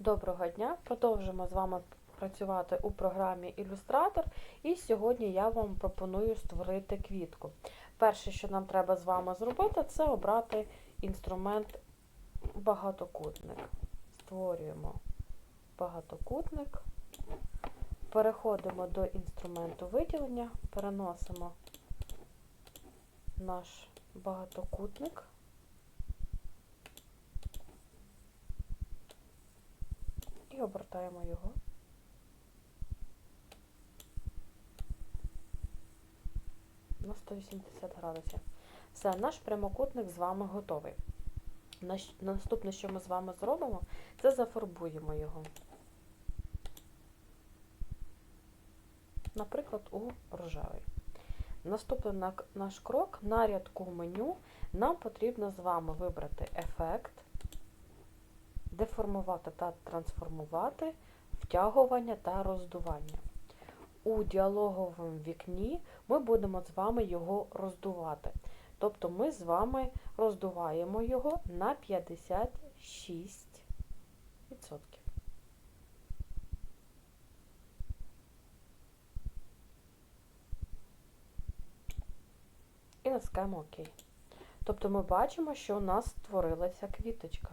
Доброго дня! Продовжимо з вами працювати у програмі Ілюстратор. І сьогодні я вам пропоную створити квітку. Перше, що нам треба з вами зробити, це обрати інструмент багатокутник. Створюємо багатокутник, переходимо до інструменту виділення, переносимо наш багатокутник. і обертаємо його. На 180 градусів. Все, наш прямокутник з вами готовий. Наступне, що ми з вами зробимо, це зафарбуємо його. Наприклад, у рожевий. Наступний наш крок на рядку меню нам потрібно з вами вибрати ефект деформувати та трансформувати, втягування та роздування. У діалоговому вікні ми будемо з вами його роздувати. Тобто ми з вами роздуваємо його на 56%. І натискаємо ОК. Тобто ми бачимо, що у нас створилася квіточка.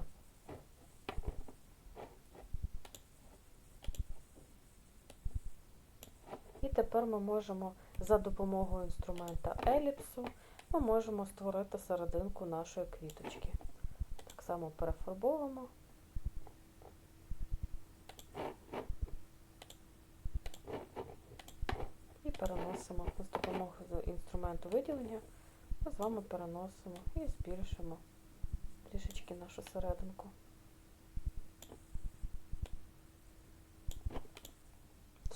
Тепер ми можемо за допомогою інструмента еліпсу ми можемо створити серединку нашої квіточки. Так само перефарбовуємо. І переносимо з допомогою інструменту виділення, ми з вами переносимо і збільшимо трішечки нашу серединку.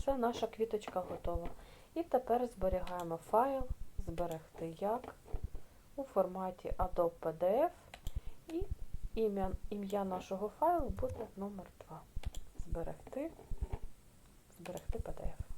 Все, наша квіточка готова. І тепер зберігаємо файл, зберегти як у форматі Adobe PDF і ім'я нашого файлу буде номер 2. Зберегти, зберегти PDF.